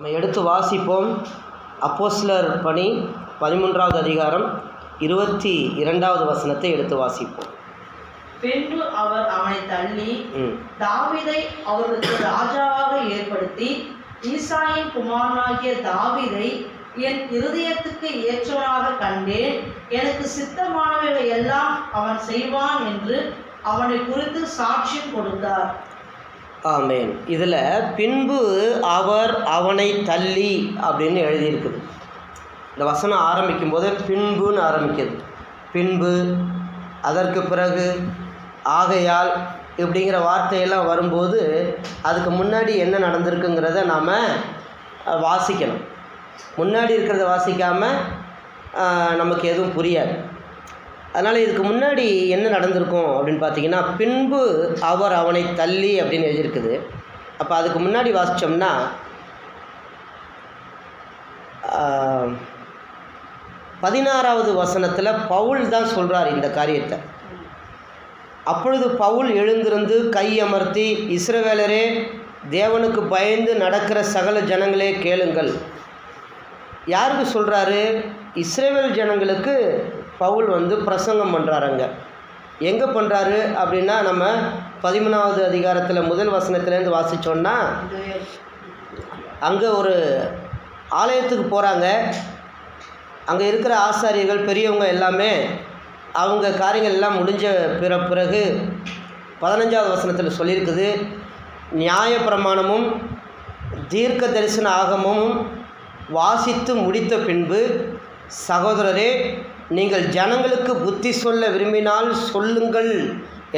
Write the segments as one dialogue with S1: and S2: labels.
S1: நம்ம எடுத்து வாசிப்போம் அப்போஸ்லர் பணி பதிமூன்றாவது அதிகாரம் இருபத்தி இரண்டாவது வசனத்தை எடுத்து வாசிப்போம்.
S2: பின்பு அவர் அவனை தள்ளி தாவீதை அவர்களுக்கு ராஜாவாக ஏற்படுத்தி ஈசாயின் குமாரனாகிய தாவீதை என் இருதயத்துக்கு ஏற்றவனாக கண்டேன். எனக்கு சித்தமானவைகளை எல்லாம் அவன் செய்வான் என்று அவனை குறித்து சாட்சியம் கொடுத்தார்.
S1: ஆமேன். இதில் பின்பு அவர் அவனை தள்ளி அப்படின்னு எழுதியிருக்குது. இந்த வசனம் ஆரம்பிக்கும் போது பின்புன்னு ஆரம்பிக்கிறது பின்பு அதற்கு பிறகு ஆகையால் இப்படிங்கிற வார்த்தையெல்லாம் வரும்போது அதுக்கு முன்னாடி என்ன நடந்திருக்குங்கிறத நாம் வாசிக்கணும். முன்னாடி இருக்கிறத வாசிக்காமல் நமக்கு எதுவும் புரியாது. அதனால் இதுக்கு முன்னாடி என்ன நடந்திருக்கும் அப்படின்னு பார்த்தீங்கன்னா பின்பு அவர் அவனை தள்ளி அப்படின்னு எழுதியிருக்குது. அப்போ அதுக்கு முன்னாடி வாசித்தோம்னா பதினாறாவது வசனத்தில் பவுல் தான் சொல்கிறார் இந்த காரியத்தை. அப்பொழுது பவுல் எழுந்திருந்து கை அமர்த்தி இஸ்ரவேலரே தேவனுக்கு பயந்து நடக்கிற சகல ஜனங்களே கேளுங்கள். யாருக்கு சொல்கிறாரு இஸ்ரேவேல் ஜனங்களுக்கு பவுல் வந்து பிரசங்கம் பண்ணுறாருங்க எங்கே பண்ணுறாரு அப்படின்னா நம்ம பதிமூணாவது அதிகாரத்தில் முதல் வசனத்துலேருந்து வாசித்தோன்னா அங்கே ஒரு ஆலயத்துக்கு போகிறாங்க அங்கே இருக்கிற ஆசாரியர்கள் பெரியவங்க எல்லாமே அவங்க காரியங்கள் எல்லாம் முடிஞ்ச பிற பிறகு பதினஞ்சாவது வசனத்தில் சொல்லியிருக்குது. நியாயப்பிரமாணமும் தீர்க்க தரிசன ஆகமும் வாசித்து முடித்த பின்பு சகோதரரே நீங்கள் ஜனங்களுக்கு புத்தி சொல்ல விரும்பினால் சொல்லுங்கள்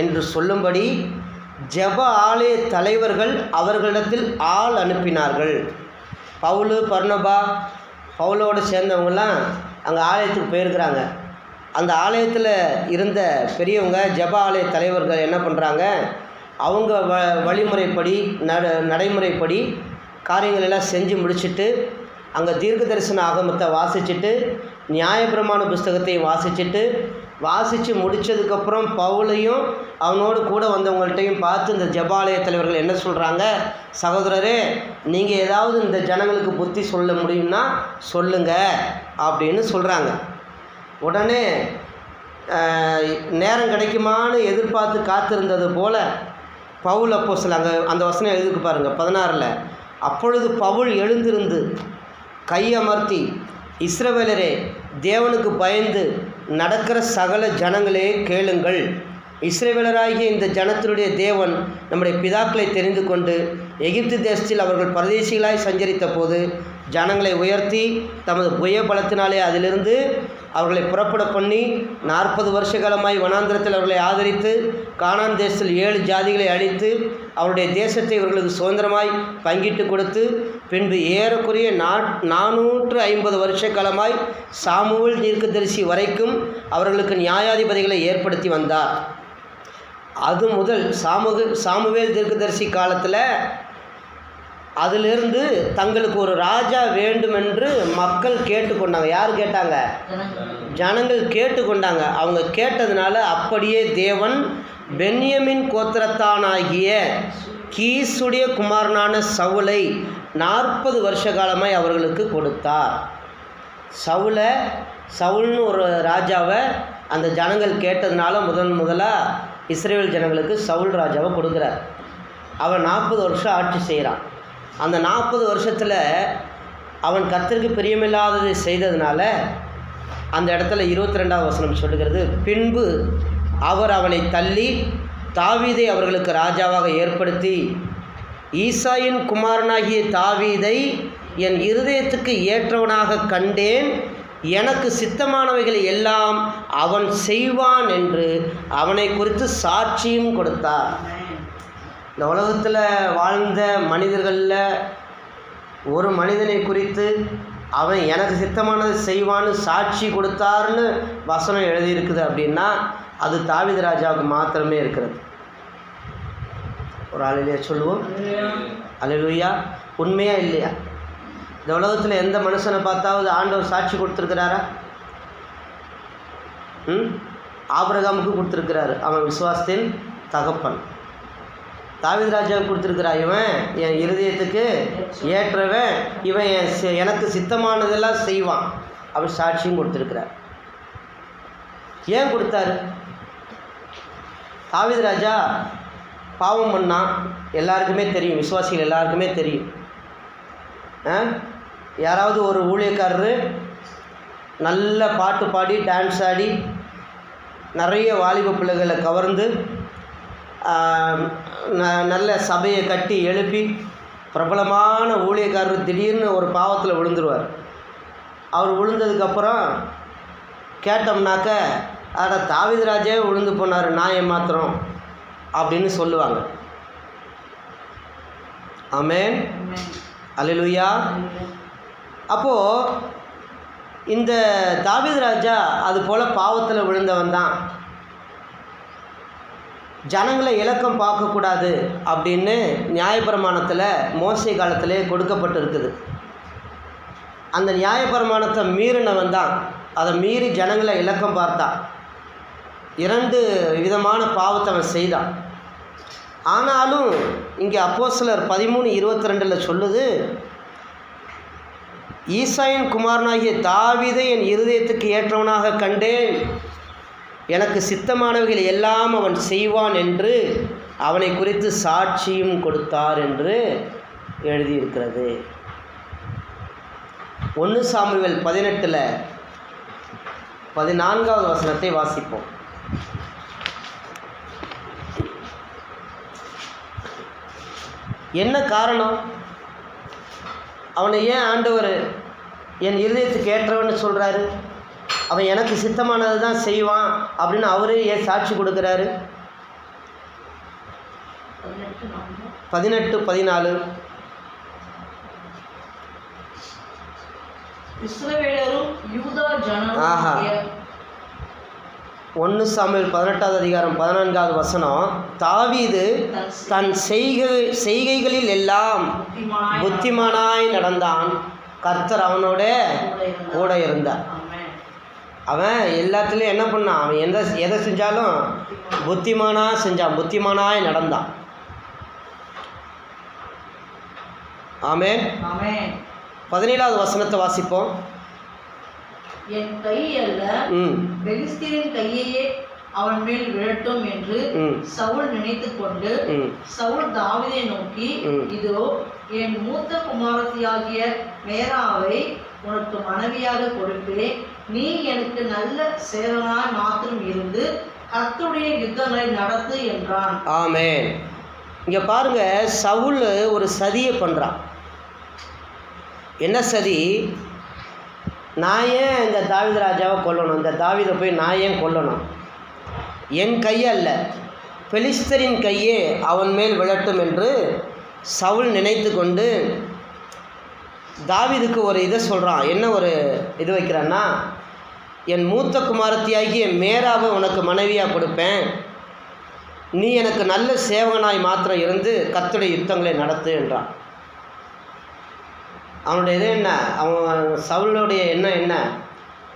S1: என்று சொல்லும்படி ஜப ஆலய தலைவர்கள் அவர்களிடத்தில் ஆள் அனுப்பினார்கள். பவுலு பர்ணபா பவுலோடு சேர்ந்தவங்கெல்லாம் அங்கே ஆலயத்துக்கு போயிருக்கிறாங்க. அந்த ஆலயத்தில் இருந்த பெரியவங்க ஜப ஆலய தலைவர்கள் என்ன பண்ணுறாங்க அவங்க வ வழிமுறைப்படி நட நடைமுறைப்படி காரியங்களெல்லாம் செஞ்சு முடிச்சுட்டு அங்கே தீர்க்க தரிசன ஆகமத்தை வாசிச்சுட்டு நியாயபிரமான புஸ்தகத்தையும் வாசிச்சுட்டு வாசித்து முடித்ததுக்கப்புறம் பவுலையும் அவனோடு கூட வந்தவங்கள்ட்டையும் பார்த்து இந்த ஜபாலய தலைவர்கள் என்ன சொல்கிறாங்க சகோதரரே நீங்கள் ஏதாவது இந்த ஜனங்களுக்கு புத்தி சொல்ல முடியும்னா சொல்லுங்க அப்படின்னு சொல்கிறாங்க உடனே நேரம் கிடைக்குமான்னு எதிர்பார்த்து காத்திருந்தது போல பவுல் அப்போ அங்கே அந்த வசனம் எழுதிக்கு பாருங்கள் பதினாறில். அப்பொழுது பவுல் எழுந்திருந்து கையமர்த்தி இஸ்ரவேலரே தேவனுக்கு பயந்து நடக்கிற சகல ஜனங்களே கேளுங்கள். இஸ்ரேவேலராகிய இந்த ஜனத்தினுடைய தேவன் நம்முடைய பிதாக்களை தெரிந்து கொண்டு எகிப்து தேசத்தில் அவர்கள் பரதேசிகளாய் சஞ்சரித்த போது ஜனங்களை உயர்த்தி தமது புய பலத்தினாலே அதிலிருந்து அவர்களை புறப்பட பண்ணி நாற்பது வருஷ காலமாய் வனாந்திரத்தில் அவர்களை ஆதரித்து காணான் தேசத்தில் ஏழு ஜாதிகளை அழித்து அவருடைய தேசத்தை இவர்களுக்கு சுதந்திரமாய் பங்கிட்டு கொடுத்து பின்பு ஏறக்குறைய நா நானூற்று ஐம்பது வருஷ காலமாய் சாமுவேல் தீர்க்கதரிசி வரைக்கும் அவர்களுக்கு நியாயாதிபதிகளை ஏற்படுத்தி வந்தார். அது முதல் சாமுக சாமுவேல் தீர்க்கதரிசி காலத்தில் அதிலிருந்து தங்களுக்கு ஒரு ராஜா வேண்டுமென்று மக்கள் கேட்டுக்கொண்டாங்க. யார் கேட்டாங்க? ஜனங்கள் கேட்டுக்கொண்டாங்க. அவங்க கேட்டதுனால அப்படியே தேவன் பென்யமின் கோத்திரத்தானாகிய கீசுடைய குமாரனான சவுலை நாற்பது வருஷ காலமாய் அவர்களுக்கு கொடுத்தார். சவுலை சவுல்னு ஒரு ராஜாவை அந்த ஜனங்கள் கேட்டதுனால முதன் முதலாக இஸ்ரேல் ஜனங்களுக்கு சவுல் ராஜாவை கொடுக்குறார். அவன் நாற்பது வருஷம் ஆட்சி செய்கிறான். அந்த நாற்பது வருஷத்தில் அவன் கத்திற்கு பிரியமில்லாததை செய்ததுனால அந்த இடத்துல இருபத்தி ரெண்டாவது வசனம் சொல்லுகிறது பின்பு அவர் அவனை தள்ளி தாவீதை அவர்களுக்கு ராஜாவாக ஏற்படுத்தி ஈசாயின் குமாரனாகிய தாவீதை என் இருதயத்துக்கு ஏற்றவனாக கண்டேன். எனக்கு சித்தமானவைகளை எல்லாம் அவன் செய்வான் என்று அவனை குறித்து சாட்சியும் கொடுத்தார். இந்த உலகத்தில் வாழ்ந்த மனிதர்களில் ஒரு மனிதனை குறித்து அவன் எனக்கு சித்தமானது செய்வான்னு சாட்சி கொடுத்தாருன்னு வசனம் எழுதியிருக்குது அப்படின்னா அது தாவித ராஜாவுக்கு மாத்திரமே இருக்கிறது. ஒரு ஆளிலையா சொல்லுவோம். அலையிலுயா உண்மையா இல்லையா? இந்த உலகத்தில் எந்த மனுஷனை பார்த்தாவது ஆண்டவர் சாட்சி கொடுத்துருக்கிறாரா? ம்? ஆபிரகாமுக்கு கொடுத்துருக்கிறாரு. அவன் விசுவாசத்தின் தகப்பன். தாவீது ராஜாவுக்கு கொடுத்துருக்குறா இவன் என் இருதயத்துக்கு ஏற்றவன். இவன் என் சி- எனக்கு சித்தமானதெல்லாம் செய்வான். அவர் சாட்சியும் கொடுத்துருக்கிறார். ஏன் கொடுத்தாரு? தாவீது ராஜா பாவம் பண்ணால் எல்லாருக்குமே தெரியும் விசுவாசிகள் எல்லாருக்குமே தெரியும். யாராவது ஒரு ஊழியக்காரர் நல்ல பாட்டு பாடி டான்ஸ் ஆடி நிறைய வாலிப பிள்ளைகளை கவர்ந்து ந- நல்ல சபையை கட்டி எழுப்பி பிரபலமான ஊழியக்காரர் திடீர்னு ஒரு பாவத்தில் விழுந்துருவார். அவர் விழுந்ததுக்கப்புறம் கேட்டோம்னாக்க அட தாவிதராஜே விழுந்து போனார் நான் ஏமாத்திரம் அப்படின்னு சொல்லுவாங்க. ஆமென்
S2: ஆமென்.
S1: அல்லேலூயா அப்போது இந்த தாவீது ராஜா அது போல் பாவத்தில் விழுந்தவன் தான். ஜனங்களை இலக்கம் பார்க்கக்கூடாது அப்படின்னு நியாயப்பிரமாணத்தில் மோசை காலத்திலே கொடுக்கப்பட்டிருக்குது. அந்த நியாயப்பிரமாணத்தை மீறினவன் தான். அதை மீறி ஜனங்களை இலக்கம் பார்த்தான். இரண்டு விதமான பாவத்தை அவன் செய்தான். ஆனாலும் இங்கே அப்போஸ்தலர் பதிமூணு இருபத்தி ரெண்டில் சொல்லுது ஈசாயின் குமாரனாகிய தாவீதை என் இருதயத்துக்கு ஏற்றவனாக கண்டேன். எனக்கு சித்தமானவைகள் எல்லாம் அவன் செய்வான் என்று அவனை குறித்து சாட்சியும் கொடுத்தார் என்று எழுதியிருக்கிறது. ஒன்று சாமுவேல் பதினெட்டில் பதினான்காவது வசனத்தை வாசிப்போம். என்ன காரணம்? அவனை ஏன் ஆண்டவர் என் இருதயத்துக்கு ஏற்றவன்னு சொல்கிறாரு அவன் எனக்கு சித்தமானது தான் செய்வான் அப்படின்னு அவரே ஏன் சாட்சி கொடுக்குறாரு?
S2: பதினெட்டு
S1: பதினாலு. ஆஹா. ஒன்று சாமுவேல் பதினெட்டாவது அதிகாரம் பதினான்காவது வசனம் தாவீது தன் செய்கை செய்கைகளில் எல்லாம்
S2: புத்திமானாய்
S1: நடந்தான். கர்த்தர் அவனோட கூட இருந்தார். அவன் எல்லாத்துலேயும் என்ன பண்ணான்? அவன் எந்த எதை செஞ்சாலும் புத்திமானாக செஞ்சான் புத்திமானாய் நடந்தான். ஆமென். பதினேழாவது வசனத்தை வாசிப்போம்.
S2: என் கை அல்ல
S1: ம்.
S2: பெலிஸ்தீனின் கையையே அவன் மேல் விழட்டும் என்று சவுல் நினைத்துக் கொண்டு சவுல் தாவீதை நோக்கி. இதோ என் மூத்த குமாரத்தியாகிய மேராவை உனக்கு மனைவியாக கொடுப்பேன். நீ எனக்கு நல்ல சேவனாய் மாத்திரம் இருந்து கர்த்தருடைய யுத்தங்களை நடத்து என்றான்.
S1: ஆமென். இங்கே பாருங்க சவுல் ஒரு சதியை பண்ணுறான் என்ன சதி? நான் ஏன் இந்த தாவித ராஜாவை கொல்லணும்? இந்த தாவிதை போய் நான் ஏன் கொல்லணும்? என் கையல்ல பெலிஸ்தரின் கையே அவன் மேல் விழட்டும் என்று சவுல் நினைத்து கொண்டு தாவிதுக்கு ஒரு இதை சொல்கிறான் என்ன ஒரு இது வைக்கிறான்னா என் மூத்த குமாரத்தியாகிய மேராவை உனக்கு மனைவியாக கொடுப்பேன். நீ எனக்கு நல்ல சேவகனாய் மாத்திரம் இருந்து கத்துடைய யுத்தங்களை நடத்து என்றான். அவனுடைய இது என்ன? அவன் சவுளுடைய எண்ணம் என்ன?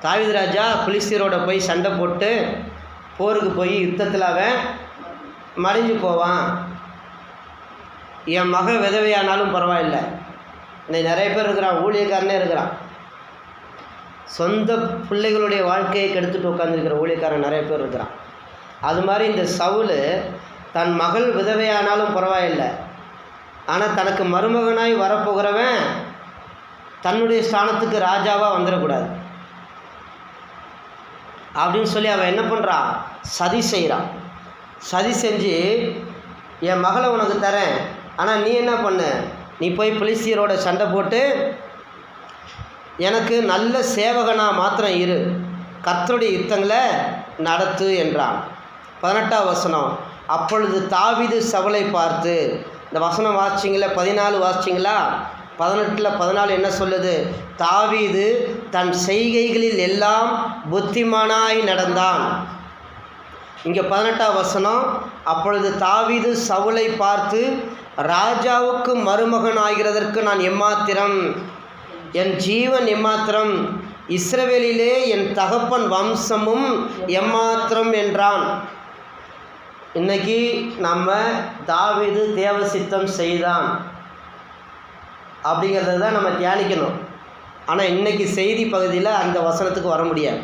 S1: தாவீது ராஜா புலிஸ்தீரோட போய் சண்டை போட்டு போருக்கு போய் யுத்தத்தில் அவன் மறைஞ்சு போவான். என் மக விதவையானாலும் பரவாயில்லை. இன்னைக்கு நிறைய பேர் இருக்கிறான் ஊழியக்காரனே இருக்கிறான். சொந்த பிள்ளைகளுடைய வாழ்க்கையை கெடுத்துட்டு உட்காந்துருக்கிற ஊழியக்காரன் நிறைய பேர் இருக்கிறான். அது மாதிரி இந்த சவுல் தன் மகள் விதவையானாலும் பரவாயில்லை. ஆனால் தனக்கு மருமகனாய் வரப்போகிறவன் தன்னுடைய ஸ்தானத்துக்கு ராஜாவாக வந்துடக்கூடாது. அப்படின்னு சொல்லி அவன் என்ன பண்ணுறான் சதி செய்கிறான் சதி செஞ்சு என் மகளை உனக்கு தரேன். ஆனால் நீ என்ன பண்ண? நீ போய் புலிசியரோட சண்டை போட்டு எனக்கு நல்ல சேவகனா மாத்திரம் இரு. கர்த்தருடைய யுத்தங்களை நடத்து என்றான். பதினெட்டாம் வசனம். அப்பொழுது தாவிது சவலை பார்த்து இந்த வசனம் வாசிச்சிங்களா பதினாலு வாசிச்சிங்களா? பதினெட்டில் பதினாலு என்ன சொல்லுது? தாவீது தன் செய்கைகளில் எல்லாம் புத்திமானாய் நடந்தான். இங்கே பதினெட்டாம் வசனம் அப்பொழுது தாவீது சவுலை பார்த்து ராஜாவுக்கு மருமகன் ஆகிறதற்கு நான் எம்மாத்திரம் என் ஜீவன் எம்மாத்திரம் இஸ்ரவேலிலே என் தகப்பன் வம்சமும் எம்மாத்திரம் என்றான். இன்னைக்கு நம்ம தாவீது தேவசித்தம் செய்தான். அப்படிங்கிறத தான் நம்ம தியானிக்கணும். ஆனால் இன்றைக்கி செய்தி பகுதியில் அந்த வசனத்துக்கு வர முடியாது.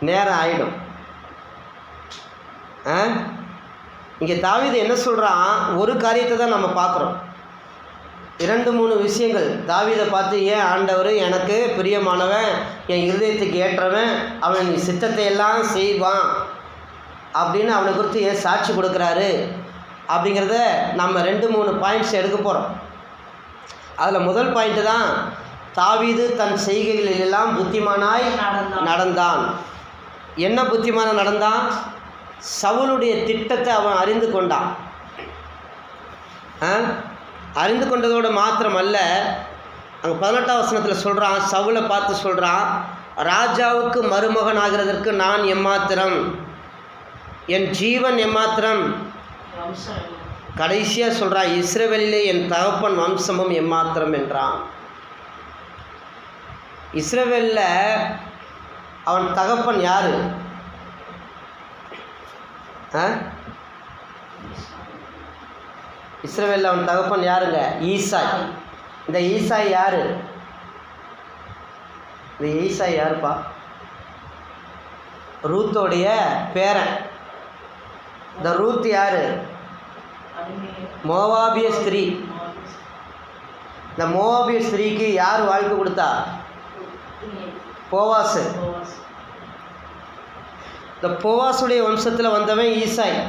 S1: நேரம் ஆயிடும். ஆ? இங்கே தாவீது என்ன சொல்கிறான் ஒரு காரியத்தை தான் நம்ம பார்க்குறோம் இரண்டு மூணு விஷயங்கள். தாவீதை பார்த்து ஏன் ஆண்டவர் எனக்கு பிரியமானவன் என் இருதயத்துக்கு ஏற்றவன் அவன் சித்தத்தை எல்லாம் செய்வான் அப்படின்னு அவனை குறித்து ஏன் சாட்சி கொடுக்குறாரு? அப்படிங்கிறத நம்ம ரெண்டு மூணு பாயிண்ட்ஸ் எடுக்க போகிறோம் அதில் முதல் பாயிண்ட்டு தான் தாவீது தன் செய்கைகளில் எல்லாம் புத்திமானாய்
S2: நடந்தான்.
S1: என்ன புத்திமான நடந்தான் சவுளுடைய திட்டத்தை அவன் அறிந்து கொண்டான்? அறிந்து கொண்டதோடு மாத்திரமல்ல அங்கே பதினெட்டாம் வசனத்தில் சொல்கிறான் சவுலை பார்த்து சொல்கிறான் ராஜாவுக்கு மருமகன் ஆகிறதற்கு நான் எம்மாத்திரம் என் ஜீவன் எம்மாத்திரம்? கடைசியாக சொல்கிறான் இஸ்ரவேலிலே என் தகப்பன் வம்சமும் எம்மாத்திரம் என்றான். இஸ்ரேவேலில் அவன் தகப்பன் யார்? ஆ? அவன் தகப்பன் யாருங்க? ஈசாய். இந்த ஈசாய் யார்? இந்த ஈசாய் யாருப்பா? ரூத்தோடைய பேரன். இந்த ரூத் யார்? மோவாபிய ஸ்திரீ. இந்த மோவாபிய ஸ்திரீக்கு யார் வாழ்க்கை கொடுத்தா? போவாசு. இந்த போவாசுடைய வம்சத்தில் வந்தவன் ஈசாய்.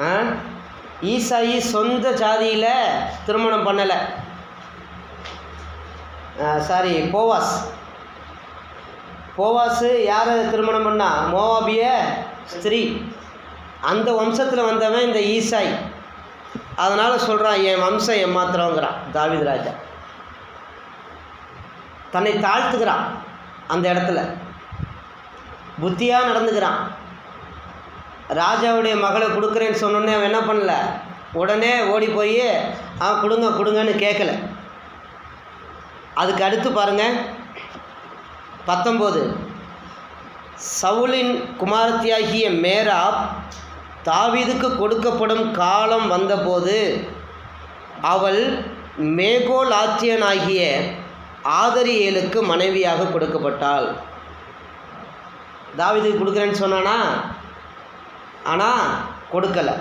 S1: ஆ? ஈசாயி சொந்த ஜாதியில் திருமணம் பண்ணலை. Sorry Boaz. போவாஸு யாரை திருமணம் பண்ணா? மோவாபிய ஸ்திரீ. அந்த வம்சத்தில் வந்தவன் இந்த ஈசாய். அதனால் சொல்கிறான் என் வம்சம் ஏமாத்துறோங்கிறான் தாவீது ராஜா. தன்னை தாழ்த்துக்கிறான் அந்த இடத்துல. புத்தியாக நடந்துக்கிறான். ராஜாவுடைய மகளை கொடுக்குறேன்னு சொன்னோன்னே அவன் என்ன பண்ணல? உடனே ஓடி போய் ஆ கொடுங்க கொடுங்கன்னு கேட்கல அதுக்கு அடுத்து பாருங்கள் பத்தொம்போது சவுலின் குமாரத்தியாகிய மேராப் தாவீதுக்கு கொடுக்கப்படும் காலம் வந்தபோது அவள் மேகோலாத்தியனாகிய ஆதரியேலுக்கு மனைவியாக கொடுக்கப்பட்டாள். தாவீதுக்கு கொடுக்குறேன்னு சொன்னானா? ஆனால் கொடுக்கலை.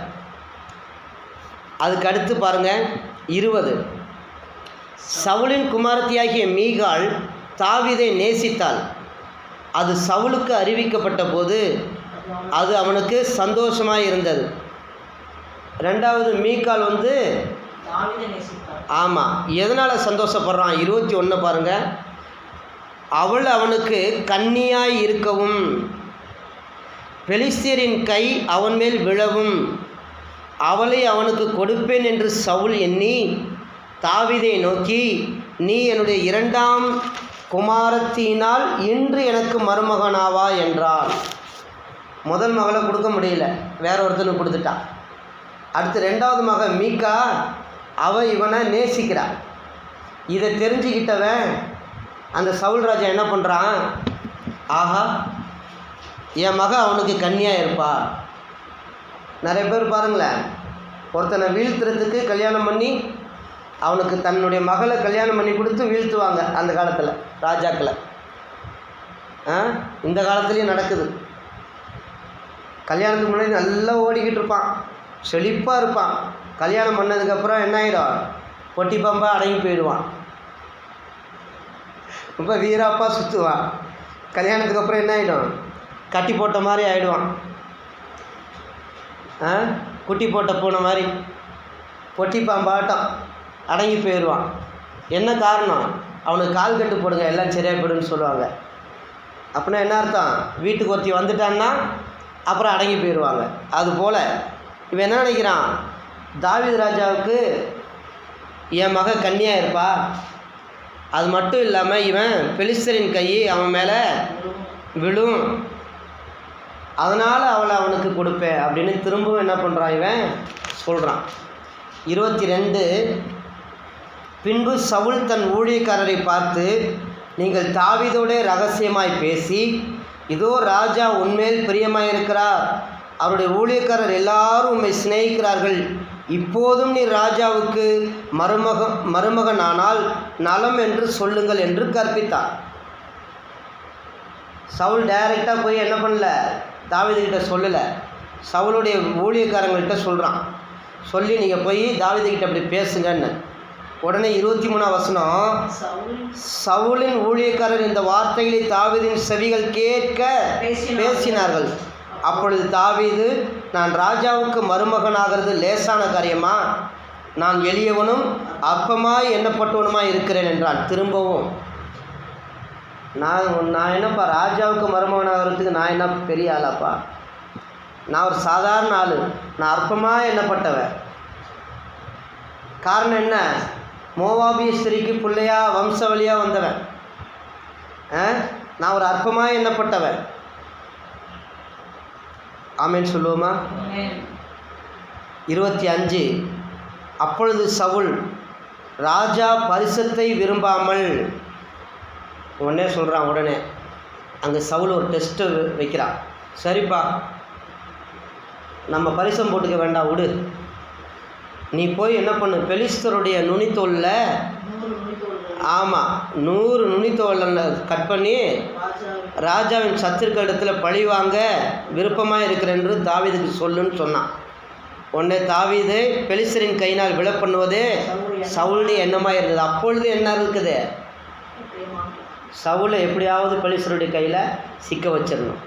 S1: அதுக்கு அடுத்து பாருங்க இருபது. சவுளின் குமாரத்தியாகிய மீகாள் தாவீதை நேசித்தாள். அது சவுளுக்கு அறிவிக்கப்பட்ட போது அது அவனுக்கு சந்தோஷமாக இருந்தது. ரெண்டாவது மீக்கால் வந்து ஆமாம் எதனால் சந்தோஷப்படுறான்? இருபத்தி ஒன்று பாருங்கள் அவள் அவனுக்கு கன்னியாய் இருக்கவும் பெலிஸ்தியரின் கை அவன் மேல் விழவும் அவளை அவனுக்கு கொடுப்பேன் என்று சவுல் எண்ணி தாவிதை நோக்கி நீ என்னுடைய இரண்டாம் குமாரத்தினால் இன்று எனக்கு மருமகனாவா? என்றாள் முதல் மகளை கொடுக்க முடியல. வேற ஒருத்தனுக்கு கொடுத்துட்டான் அடுத்து ரெண்டாவது மகன் மீக்கா அவன் இவனை நேசிக்கிறான் இதை தெரிஞ்சுக்கிட்டவன் அந்த சவுல்ராஜா என்ன பண்ணுறான் ஆஹா என் மக அவனுக்கு கன்னியாக இருப்பா. நிறைய பேர் பாருங்களேன் ஒருத்தனை வீழ்த்துறதுக்கு கல்யாணம் பண்ணி அவனுக்கு தன்னுடைய மகளை கல்யாணம் பண்ணி கொடுத்து வீழ்த்துவாங்க அந்த காலத்தில் ராஜாக்களை. ஆ? இந்த காலத்துலேயும் நடக்குது. கல்யாணத்துக்கு முன்னாடி நல்லா ஓடிக்கிட்டு இருப்பான். செழிப்பாக இருப்பான். கல்யாணம் பண்ணதுக்கப்புறம் என்ன ஆகிடும் பொட்டி பம்பாக அடங்கி போயிடுவான். ரொம்ப வீராப்பாக சுற்றுவான் கல்யாணத்துக்கு அப்புறம் என்ன ஆகிடும் கட்டி போட்ட மாதிரி ஆகிடுவான் ஆ? குட்டி போட்ட பூனை மாதிரி. பொட்டி பாம்பாட்டம் அடங்கி போயிடுவான். என்ன காரணம்? அவனுக்கு கால் கட்டு போடுங்க எல்லாம் சரியாக போயிடுன்னு சொல்லுவாங்க. அப்படின்னா என்ன அர்த்தம்? வீட்டுக்கு ஒருத்தி வந்துட்டான்னா அப்புறம் அடங்கி போயிடுவாங்க. அதுபோல் இவன் என்ன நினைக்கிறான்? தாவீது ராஜாவுக்கு என் மக கன்னியாக இருப்பா. அது மட்டும் இல்லாமல் இவன் பெலிஸ்தரின் கை அவன் மேலே விழும். அதனால் அவளை அவனுக்கு கொடுப்பேன் அப்படின்னு திரும்பவும் என்ன பண்ணுறான் இவன்? சொல்கிறான் இருபத்தி ரெண்டு பின்பு சவுல் தன் ஊழியக்காரரை பார்த்து நீங்கள் தாவிதோடே ரகசியமாய் பேசி இதோ ராஜா உன்மேல் பிரியமாயிருக்கிறார். அவருடைய ஊழியக்காரர் எல்லாரும் உண்மை சிநேகிக்கிறார்கள். இப்போதும் நீ ராஜாவுக்கு மருமக மருமகனானால் நலம் என்று சொல்லுங்கள் என்று கற்பித்தார். சவுல் டைரெக்டாக போய் என்ன பண்ணல? தாவீதுகிட்ட சொல்லலை. சவுளுடைய ஊழியக்காரங்கள்கிட்ட சொல்கிறான் சொல்லி நீங்கள் போய் தாவீதுகிட்ட அப்படி பேசுங்கன்னு. உடனே இருபத்தி மூணாம் வசனம் சவுலின் ஊழியக்காரர் இந்த வார்த்தைகளை தாவீதின் செவிகள் கேட்க
S2: பேசினார்கள்.
S1: அப்பொழுது தாவீது நான் ராஜாவுக்கு மருமகனாகிறது லேசான காரியமா? நான் எளியவனும் அற்பமாய் எண்ணப்பட்டவனுமாய் இருக்கிறேன் என்றான். திரும்பவும் நான் நான் என்னப்பா ராஜாவுக்கு மருமகனாகிறதுக்கு நான் என்ன பெரிய ஆளாப்பா? நான் ஒரு சாதாரண ஆள். நான் அற்பமாக எண்ணப்பட்டவன். காரணம் என்ன? மோவாபிய ஸ்திரீக்கு பிள்ளையா வம்சவழியாக வந்தவன். ஆ? நான் ஒரு அற்பமாக எண்ணப்பட்டவன். ஆமேன்னு சொல்லுவோமா. இருபத்தி அஞ்சு. அப்பொழுது சவுல் ராஜா பரிசத்தை விரும்பாமல் உடனே சொல்கிறான் உடனே. அங்கே சவுல் ஒரு டெஸ்ட்டு வைக்கிறான். சரிப்பா நம்ம பரிசம் போட்டுக்க வேண்டாம் விடு. நீ போய் என்ன பண்ணு? பெலிஸ்தருடைய நுனித்தோலில்? ஆமாம் நூறு நுனித்தோலில் கட் பண்ணி
S2: ராஜாவின்
S1: ராஜாவின் இடத்துல பழி வாங்க விருப்பமாக இருக்கிறேன் என்று தாவிதுக்கு சொல்லுன்னு சொன்னான். உடனே தாவீது பெலிஸ்தரின் கையினால் விழ பண்ணுவது சவுளுடைய எண்ணமாக இருந்தது. அப்பொழுது என்ன இருக்குது?
S2: சவுளை
S1: சவுலை எப்படியாவது பெலிஸ்தருடைய கையில் சிக்க வச்சிடணும்.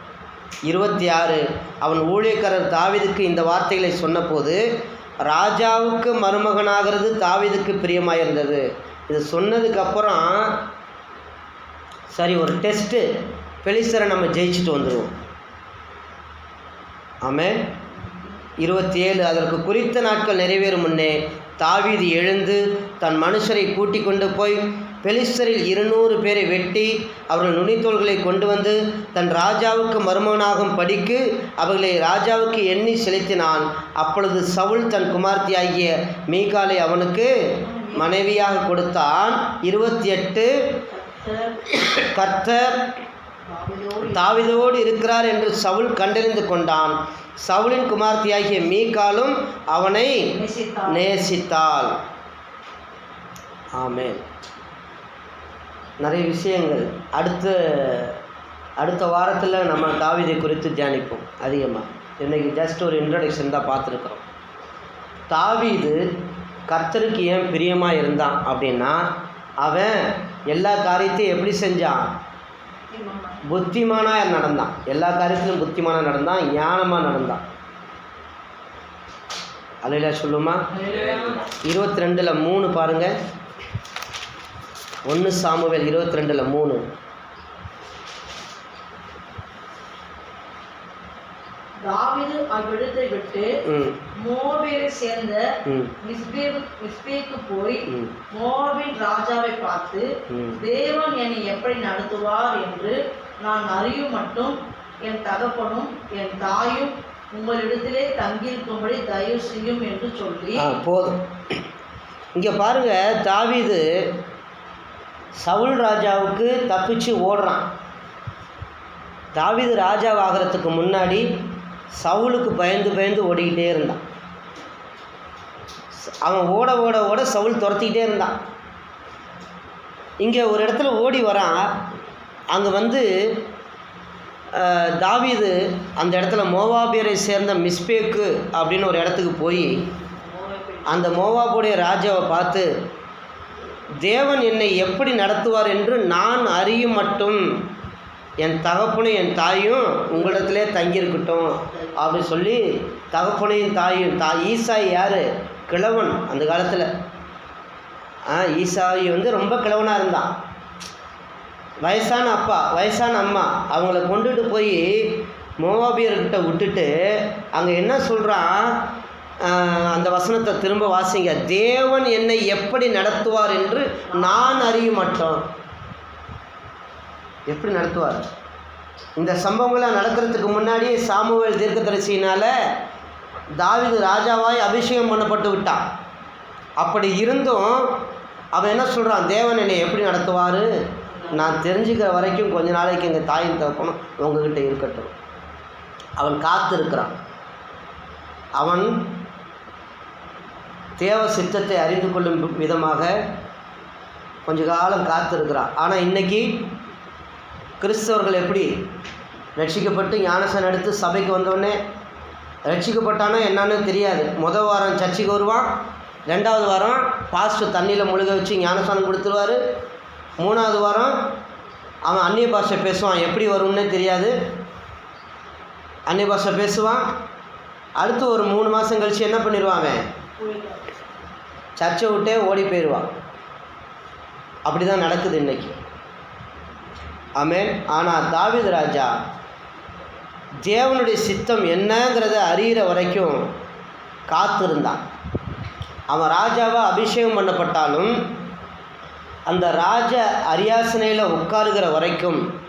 S1: இருபத்தி ஆறு அவன் ஊழியக்காரர் தாவீதுக்கு இந்த வார்த்தைகளை சொன்னபோது ராஜாவுக்கு மருமகனாகிறது தாவீதுக்கு பிரியமாக இருந்தது இது சொன்னதுக்கப்புறம் சரி ஒரு டெஸ்ட்டு பெலிசரை நம்ம ஜெயிச்சுட்டு வந்துடுவோம் ஆமே இருபத்தி ஏழு அதற்கு குறித்த நாட்கள் நிறைவேறும் முன்னே தாவீது எழுந்து தன் மனுஷரை கூட்டிக் கொண்டு போய் பெலிஸ்தரில் இருநூறு பேரை வெட்டி அவர்கள் நுனித்தோள்களை கொண்டு வந்து தன் ராஜாவுக்கு மருமகனாகும் படிக்கு அவர்களை ராஜாவுக்கு எண்ணி செலுத்தினான். அப்பொழுது சவுல் தன் குமார்த்தியாகிய மீகாலை அவனுக்கு மனைவியாக கொடுத்தான். இருபத்தி எட்டு
S2: கர்த்தர் தாவிதோடு
S1: இருக்கிறார் என்று சவுல் கண்டறிந்து கொண்டான். சவுலின் குமார்த்தியாகிய மீகாலும் அவனை நேசித்தாள். ஆமேன். நிறைய விஷயங்கள். அடுத்த அடுத்த வாரத்தில் நம்ம தாவீதை குறித்து தியானிப்போம் அதிகமாக இன்றைக்கி ஜஸ்ட் ஒரு இன்ட்ரடக்ஷன் தான் பார்த்துருக்குறோம். தாவீது கர்த்தருக்கு ஏன் பிரியமாக இருந்தான் அப்படின்னா அவன் எல்லா காரியத்தையும் எப்படி செஞ்சான்? புத்திமானாக நடந்தான். எல்லா காரியத்திலும் புத்திமானாக நடந்தான் ஞானமாக நடந்தான். அலையில சொல்லுமா? இருபத்தி ரெண்டில் மூணு பாருங்க. ஒன்று சாமுவேல் இருபத்தி ரெண்டில் மூணு.
S2: தாவீது அவ்விடத்தை விட்டு
S1: ம்.
S2: மோவாபை சேர்ந்த மிஸ்பேக்கு போய்
S1: ம்.
S2: மோவாபின் ராஜாவை பார்த்து தேவன் என்னை எப்படி நடத்துவார் என்று நான் அறியும் மட்டும் என் தகப்பனும் என் தாயும் உங்களிடத்திலே தங்கியிருக்கும்படி தயவு செய்யும் என்று சொல்லி
S1: போதும். இங்கே பாருங்க தாவீது சவுல் ராஜாவுக்கு தப்பிச்சு ஓடுறான். தாவிது ராஜாவாகிறதுக்கு முன்னாடி சவுலுக்கு பயந்து பயந்து ஓடிக்கிட்டே இருந்தான். அவன் ஓட ஓட ஓட சவுல் துரத்திக்கிட்டே இருந்தான். இங்கே ஒரு இடத்துல ஓடி வரான். அங்கே வந்து தாவிது அந்த இடத்துல மோவாபியரை சேர்ந்த மிஸ்பேக்கு அப்படின்னு ஒரு இடத்துக்கு போய் அந்த மோவாபுடைய ராஜாவை பார்த்து தேவன் என்னை எப்படி நடத்துவார் என்று நான் அறியும் மட்டும். என் தகப்பனும் என் தாயும் உங்களிடத்திலே தங்கியிருக்கட்டும் அப்படி சொல்லி தகப்பனையும் தாயும் தா ஈசாய் யார்? கிழவன் அந்த காலத்தில். ஆ ஈசாயி வந்து ரொம்ப கிழவனாக இருந்தான். வயசான அப்பா வயசான அம்மா அவங்கள கொண்டுட்டு போய் மோவாபியர்கிட்ட விட்டுட்டு அங்கே என்ன சொல்கிறான் அந்த வசனத்தை திரும்ப வாசிங்க. தேவன் என்னை எப்படி நடத்துவார் என்று நான் அறிய மாட்டோம். எப்படி நடத்துவார்? இந்த சம்பவங்கள்லாம் நடக்கிறதுக்கு முன்னாடியே சாமுவேல் தீர்க்கதரிசியினால் தாவிது ராஜாவாய் அபிஷேகம் பண்ணப்பட்டு விட்டான். அப்படி இருந்தும் அவன் என்ன சொல்கிறான் தேவன் என்னை எப்படி நடத்துவார்? நான் தெரிஞ்சுக்கிற வரைக்கும் கொஞ்ச நாளைக்கு எங்கள் தாயின் தகப்பனும் உங்ககிட்ட இருக்கட்டும். அவன் காத்திருக்கிறான். அவன் தேவ சித்தத்தை அறிந்து கொள்ளும் விதமாக கொஞ்ச காலம் காத்திருக்கிறான் ஆனால் இன்னைக்கு கிறிஸ்தவர்கள் எப்படி ரட்சிக்கப்பட்டு ஞானசன் எடுத்து சபைக்கு வந்தோடனே ரட்சிக்கப்பட்டானா என்னன்னு தெரியாது. முதல் வாரம் சர்ச்சுக்கு வருவான் ரெண்டாவது வாரம் பாஸ்டர் தண்ணியில் முழுக வச்சு ஞானஸ்தானம் கொடுத்துருவாரு மூணாவது வாரம் அவன் அந்நிய பாஷை பேசுவான் எப்படி வரும்னே தெரியாது. அந்நிய பாஷை பேசுவான் அடுத்து ஒரு மூணு மாதம் கழித்து என்ன பண்ணிடுவான் அவன்? சர்ச்சை விட்டே ஓடி போயிடுவான். அப்படி தான் நடக்குது இன்னைக்கு. ஆமென். ஆனால் தாவித் ராஜா தேவனுடைய சித்தம் என்னங்கிறத அறிகிற வரைக்கும் காத்திருந்தான். அவன் ராஜாவாக அபிஷேகம் பண்ணப்பட்டாலும் அந்த ராஜ அரியாசனையில் உட்காருகிற வரைக்கும்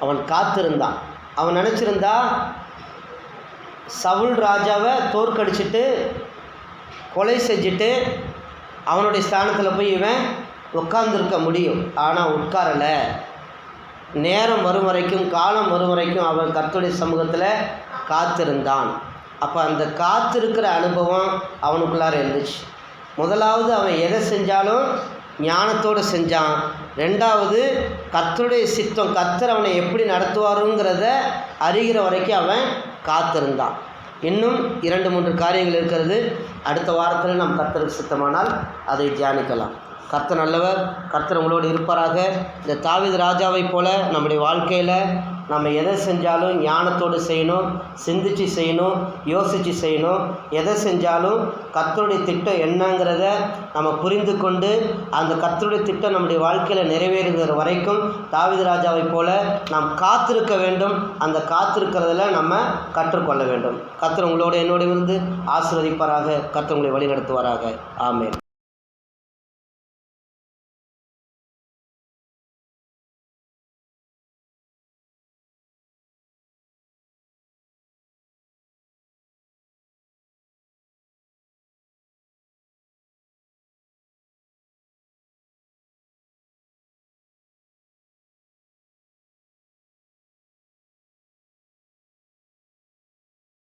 S1: அவன் காத்திருந்தான். அவன் நினச்சிருந்தா சவுல் ராஜாவை தோற்கடிச்சிட்டு கொலை செஞ்சுட்டு அவனுடைய ஸ்தானத்தில் போய் இவன் உட்கார்ந்துருக்க முடியும். ஆனால் உட்காரலை. நேரம் வரும் வரைக்கும் காலம் வரும் வரைக்கும் அவன் கர்த்தருடைய சமூகத்தில் காத்திருந்தான். அப்போ அந்த காத்திருக்கிற அனுபவம் அவனுக்குள்ளார இருந்துச்சு. முதலாவது அவன் எதை செஞ்சாலும் ஞானத்தோடு செஞ்சான். ரெண்டாவது கர்த்தருடைய சித்தம் கர்த்தர் அவனை எப்படி நடத்துவாருங்கிறத அறிகிற வரைக்கும் அவன் காத்திருந்தான். இன்னும் இரண்டு மூன்று காரியங்கள் இருக்கிறது. அடுத்த வாரத்தில் நாம் கர்த்தருக்கு சித்தமானால் அதை தியானிக்கலாம். கர்த்தர் நல்லவர் கர்த்தர் உங்களோடு இருப்பாராக. இந்த தாவித ராஜாவைப் போல நம்முடைய வாழ்க்கையில் நம்ம எதை செஞ்சாலும் ஞானத்தோடு செய்யணும் சிந்திச்சு செய்யணும் யோசித்து செய்யணும். எதை செஞ்சாலும் கத்தருடைய திட்டம் என்னங்கிறத நம்ம புரிந்து கொண்டு அந்த கத்தருடைய திட்டம் நம்முடைய வாழ்க்கையில் நிறைவேறுகிற வரைக்கும் தாவித ராஜாவை போல நாம் காத்திருக்க வேண்டும். அந்த காத்திருக்கிறதுல நம்ம கற்றுக்கொள்ள வேண்டும். கத்தர் உங்களோட என்னோடு இருந்து ஆசிர்வதிப்பாராக. கர்த்தர் உங்களை வழி நடத்துவாராக